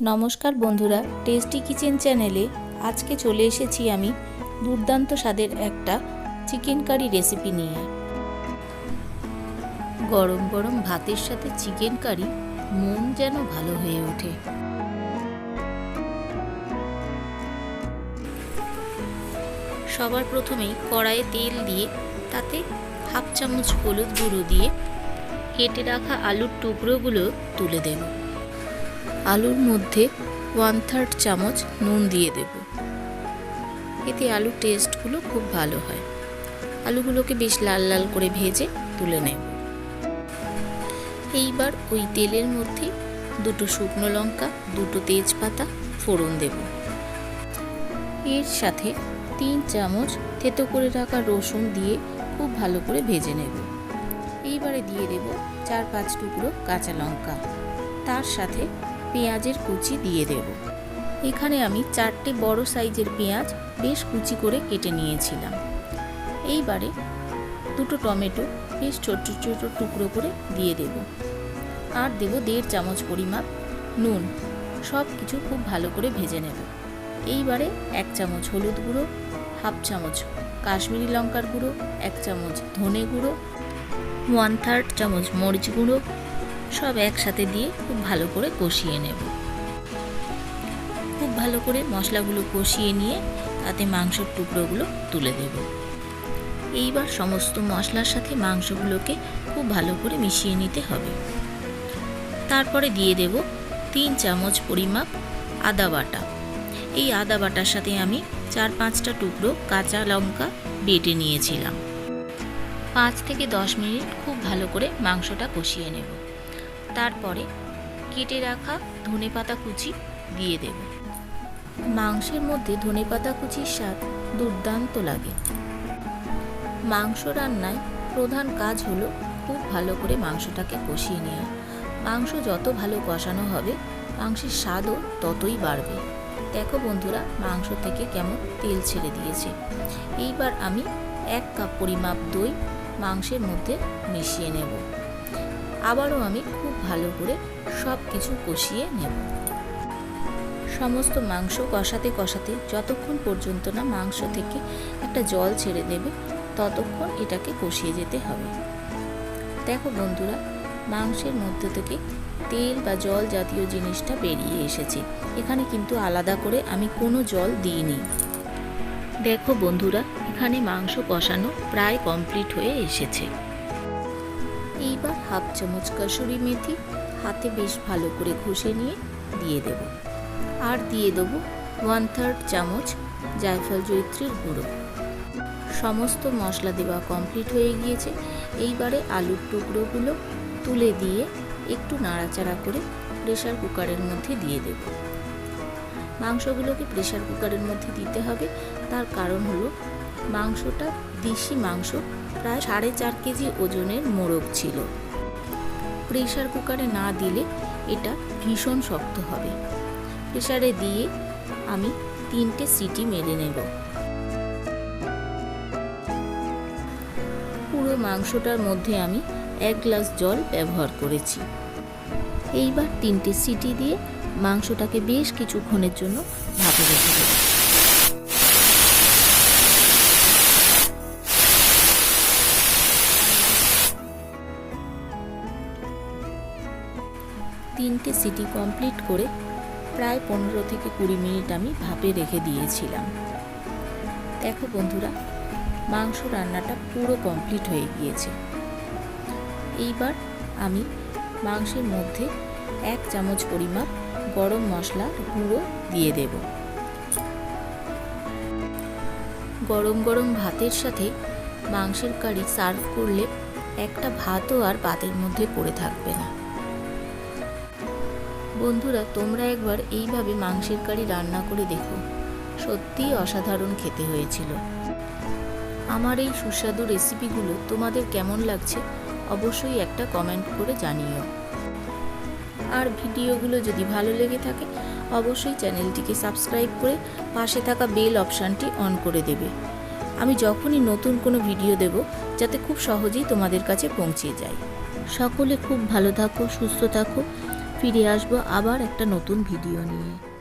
নমস্কার বন্ধুরা tasty kitchen চ্যানেলে আজকে চলে এসেছি আমি দুর্দান্ত স্বাদের একটা চিকেন কারি রেসিপি নিয়ে। গরম গরম ভাতের সাথে চিকেন কারি মন যেন ভালো হয়ে ওঠে। সবার প্রথমেই কড়াইয়ে তেল দিয়ে তাতে হাফ চামচ হলুদ গুঁড়ো দিয়ে কেটে রাখা আলুর টুকরোগুলো তুলে দেব। আলুর মধ্যে ওয়ান থার্ড চামচ নুন দিয়ে দেব। এতে আলুর টেস্টগুলো খুব ভালো হয়। আলুগুলোকে বেশ লাল লাল করে ভেজে তুলে নেব। এইবার ওই তেলের মধ্যে দুটো শুকনো লঙ্কা, দুটো তেজপাতা ফোড়ন দেব। এর সাথে তিন চামচ থেতো করে রাখা রসুন দিয়ে খুব ভালো করে ভেজে নেব। এইবারে দিয়ে দেব চার পাঁচ টুকরো কাঁচা লঙ্কা। তার সাথে পেঁয়াজের কুচি দিয়ে দেব। এখানে আমি চারটে বড় সাইজের পেঁয়াজ বেশ কুচি করে কেটে নিয়েছিলাম। এইবারে দুটো টমেটো বেশ ছোট ছোট টুকরো করে দিয়ে দেব। আর দেব দেড় চামচ পরিমাপ নুন সব কিছু খুব ভালো করে ভেজে নেব। এইবারে এক চামচ হলুদ গুঁড়ো, হাফ চামচ কাশ্মীরি লঙ্কার গুঁড়ো, এক চামচ ধনে গুঁড়ো, ওয়ান থার্ড চামচ মরিচ গুঁড়ো সব একসাথে দিয়ে খুব ভালো করে কষিয়ে নেব। খুব ভালো করে মশলাগুলো কষিয়ে নিয়ে তাতে মাংসের টুকরোগুলো তুলে দেব। এইবার সমস্ত মশলার সাথে মাংসগুলোকে খুব ভালো করে মিশিয়ে নিতে হবে। তারপরে দিয়ে দেব তিন চামচ পরিমাপ আদা বাটা। এই আদা বাটার সাথে আমি চার পাঁচটা টুকরো কাঁচা লঙ্কা বেটে নিয়েছিলাম। পাঁচ থেকে দশ মিনিট খুব ভালো করে মাংসটা কষিয়ে নেব। তারপরে কেটে রাখা ধনে পাতা কুচি দিয়ে দেব। মাংসের মধ্যে ধনে পাতা কুচির স্বাদ দুর্দান্ত লাগে। মাংস রান্নায় প্রধান কাজ হলো খুব ভালো করে মাংসটাকে কষিয়ে নেওয়া। মাংস যত ভালো কষানো হবে, মাংসের স্বাদও ততই বাড়বে। দেখো বন্ধুরা, মাংস থেকে কেমন তেল ছেড়ে দিয়েছে। এইবার আমি এক কাপ পরিমাপ দই মাংসের মধ্যে মিশিয়ে নেব। আবারও আমি খুব ভালো করে সব কিছু কষিয়ে নেব। সমস্ত মাংস কষাতে কষাতে যতক্ষণ পর্যন্ত না মাংস থেকে একটা জল ছেড়ে দেবে, ততক্ষণ এটাকে কষিয়ে যেতে হবে। দেখো বন্ধুরা, মাংসের মধ্যে থেকে তেল বা জল জাতীয় জিনিসটা বেরিয়ে এসেছে। এখানে কিন্তু আলাদা করে আমি কোনো জল দিইনি। দেখো বন্ধুরা, এখানে মাংস কষানো প্রায় কমপ্লিট হয়ে এসেছে। এইবার হাফ চামচ কাসুরি মেথি হাতে বেশ ভালো করে ঘষে নিয়ে দিয়ে দেব। আর দিয়ে দেব ওয়ান থার্ড চামচ জায়ফল জৈত্রীর গুঁড়ো। সমস্ত মশলা দেওয়া কমপ্লিট হয়ে গিয়েছে। এইবারে আলুর টুকরোগুলো তুলে দিয়ে একটু নাড়াচাড়া করে প্রেশার কুকারের মধ্যে দিয়ে দেব। মাংসগুলোকে প্রেশার কুকারের মধ্যে দিতে হবে। তার কারণ হলো মাংসটা দেশি মাংস, প্রায় সাড়ে চার কেজি ওজনের মোরগ ছিল। প্রেশার কুকারে না দিলে এটা ভীষণ শক্ত হবে। প্রেশারে দিয়ে আমি তিনটে সিটি মেরে নেব। পুরো মাংসটার মধ্যে আমি এক গ্লাস জল ব্যবহার করেছি। এইবার তিনটে সিটি দিয়ে মাংসটাকে বেশ কিছুক্ষণের জন্য ভাপে রেখে দেব। তিনটে সিটি কমপ্লিট করে প্রায় পনেরো থেকে কুড়ি মিনিট আমি ভাপে রেখে দিয়েছিলাম। দেখো বন্ধুরা, মাংস রান্নাটা পুরো কমপ্লিট হয়ে গিয়েছে। এইবার আমি মাংসের মধ্যে এক চামচ পরিমাপ গরম মশলা গুঁড়ো দিয়ে দেব। গরম গরম ভাতের সাথে মাংসের কারি সার্ভ করলে একটা ভাতও আর পাতের মধ্যে পড়ে থাকবে না। বন্ধুরা, তোমরা একবার এইভাবে মাংসের কারি রান্না করে দেখো। সত্যিই অসাধারণ খেতে হয়েছিল। আমার এই সুস্বাদু রেসিপিগুলো তোমাদের কেমন লাগছে অবশ্যই একটা কমেন্ট করে জানিও। আর ভিডিওগুলো যদি ভালো লেগে থাকে, অবশ্যই চ্যানেলটিকে সাবস্ক্রাইব করে পাশে থাকা বেল অপশানটি অন করে দেবে। আমি যখনই নতুন কোনো ভিডিও দেব, যাতে খুব সহজেই তোমাদের কাছে পৌঁছে যায়। সকলে খুব ভালো থাকো, সুস্থ থাকো ফিরে আসব আবার একটা নতুন ভিডিও নিয়ে।